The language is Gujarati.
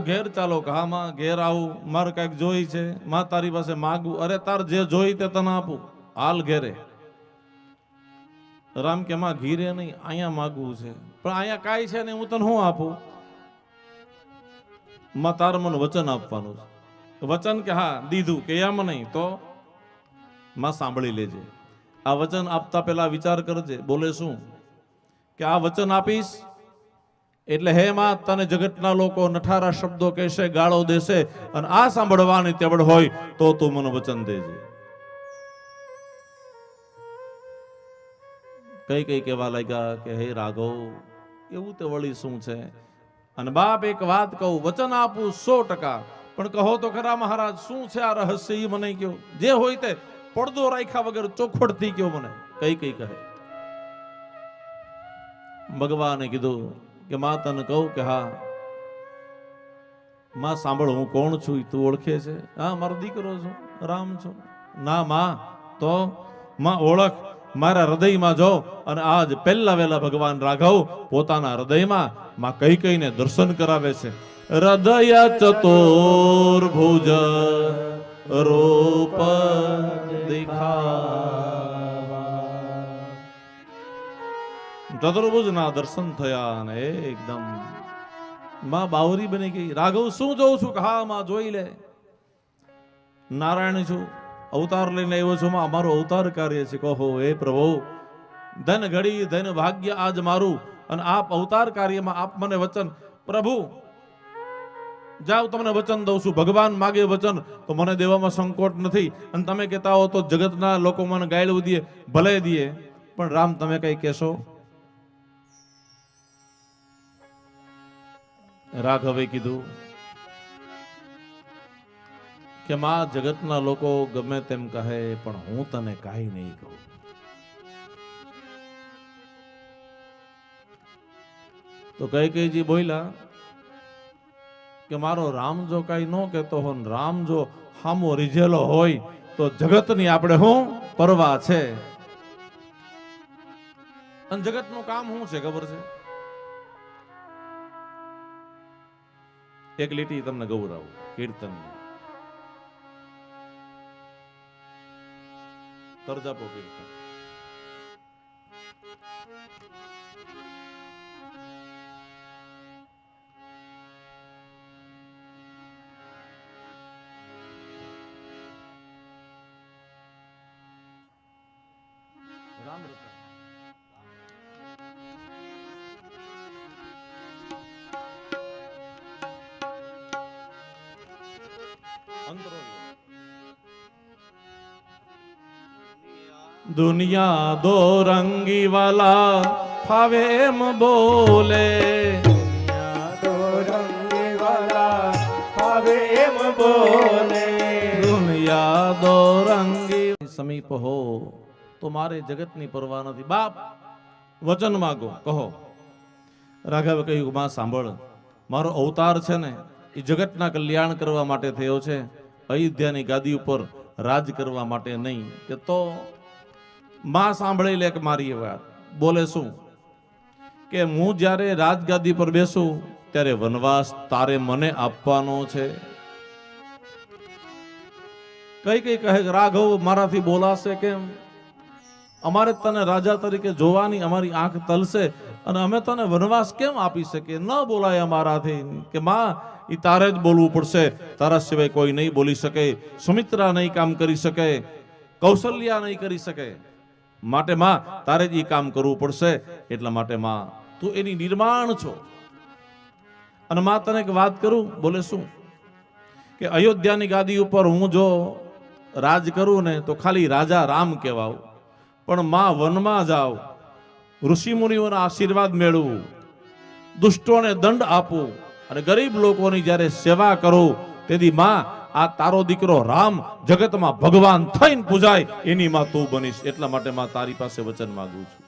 ઘેર ચાલો હા માં ઘેર આવું, મારે કંઈક જોઈ છે, માં તારી પાસે માગું અરે તાર જે જોઈ તે તને આપું, હાલ ઘેરે. રામ કે, માં ઘીરે નહીં, અહીંયા માગવું છે. પણ અહીંયા કાંઈ છે ને હું તને શું આપું? માં તાર મને વચન આપવાનું છે. વચન કે, હા, દીધું, કે એમ નહીં, તો? માં સાંભળી લેજે. આ વચન આપતા પહેલા વિચાર કરજે, બોલે શું? કે આ વચન આપીશ એટલે હે માં, તને જગતના લોકો નઠારા શબ્દો કહેશે, ગાળો દેશે અને આ સાંભળવાની તેવડ હોય તો તું મને વચન દેજે. કઈ કઈ કહેવા લાગ્યા કે હે રાઘવ, એવું તે વળી શું છે? અને બાપ એક વાત કહું, વચન આપું સો ટકા, પણ કહો તો ખરા મહારાજ, શું છે આ રહસ્ય? ઈ મને કયો. જે હોય તે પડદો રાખ્યા વગર ચોખવટથી કયો મને? કઈ કઈ કહે. ભગવાને કીધું કે માં તને કહું કે હા, માં સાંભળ, હું કોણ છું તું ઓળખે છે? હા, મારો દીકરો છું, રામ છું. ના માં, તો માં ઓળખ, મારા હૃદયમાં જો, અને આજ પહેલા વહેલા ભગવાન રાઘવ પોતાના હૃદયમાં માં કઈ કઈને દર્શન કરાવે છે. હૃદય ભુજ રૂપ દેખા ચતુર્ભુજના દર્શન થયા અને એકદમમાં બાવરી બની ગઈ રાઘવ શું જોઉં છું હા માં જોઈ લે નારાયણ છું અવતાર લઈને આવ્યો છું માં અમારું અવતાર કાર્ય છે કહો હે પ્રભુ ધન ઘડી ધન ભાગ્ય આજ મારું અને આપ અવતાર કાર્યમાં આપ મને વચન પ્રભુ જાઓ તમને વચન દઉં છું, ભગવાન માગે વચન, તો મને દેવામાં સંકોટ નથી, અને તમે કહેતા હો તો જગતના લોકો મને ગાયડવું દે ભલે દે પણ રામ, તમે કઈ કહેશો? રાઘવે કીધું કે માં, જગતના લોકો ગમે તેમ કહે, પણ હું તને કાંઈ નહીં કહું. તો કઈ કઈજી બોલ્યા કે મારો રામ જો કાંઈ ન કહેતો હો રામ જો હામો રીઝેલો હોય, તો જગતની આપણે શું પરવા છે? અને જગતનું કામ શું છે, ખબર છે? એક લીટી તમને ગૌરાવું કીર્તન. તરજાપો કીર્તન. રામ રૂપા. દુનિયા દો રંગી વાલા ફાવે એમ બોલે. દુનિયા દો રંગી સમીપ હો તો મારે જગતની પરવા નથી. બાપ વચન માગો કહો. રાઘવે કહ્યું માં સાંભળ. મારો અવતાર છે ને એ જગતના કલ્યાણ કરવા માટે થયો છે. અયોધ્યાની ગાદી ઉપર રાજ કરવા માટે નહીં. કે તો માં સાંભળી લે કે મારી વાત. બોલે શું? કે હું જ્યારે રાજગાદી પર બેસું, ત્યારે વનવાસ તારે મને આપવાનો છે. કઈ કઈ કહે રાઘવ, મારાથી બોલાશે કેમ? અમારે તને રાજા તરીકે જોવાની અમારી આંખ તલશે અને અમે તને વનવાસ કેમ આપી શકીએ? ન બોલાય અમારાથી કે, માં એ તારે જ બોલવું પડશે. તારા સિવાય કોઈ નહીં બોલી શકે. સુમિત્રા નહીં કામ કરી શકે. કૌશલ્યા નહીં કરી શકે. માટે, માં, તારે જ એ કામ કરવું પડશે. એટલા માટે, માં, તું એની નિર્માણ છો. અને, માં, તને એક વાત કરું? બોલે શું? કે અયોધ્યાની ગાદી ઉપર હું જો રાજ કરું ને, તો ખાલી રાજા રામ કહેવાઉં પણ, માં, વનમાં જાઓ. ઋષિ મુનિઓના આશીર્વાદ મેળવું, દુષ્ટોને દંડ આપવું અને ગરીબ લોકોની જ્યારે સેવા કરો, તેથી માં, આ તારો દીકરો રામ જગતમાં ભગવાન થઈને પૂજાય, એની માં તું બનીશ. એટલા માટે માં તારી પાસે વચન માંગુ છું.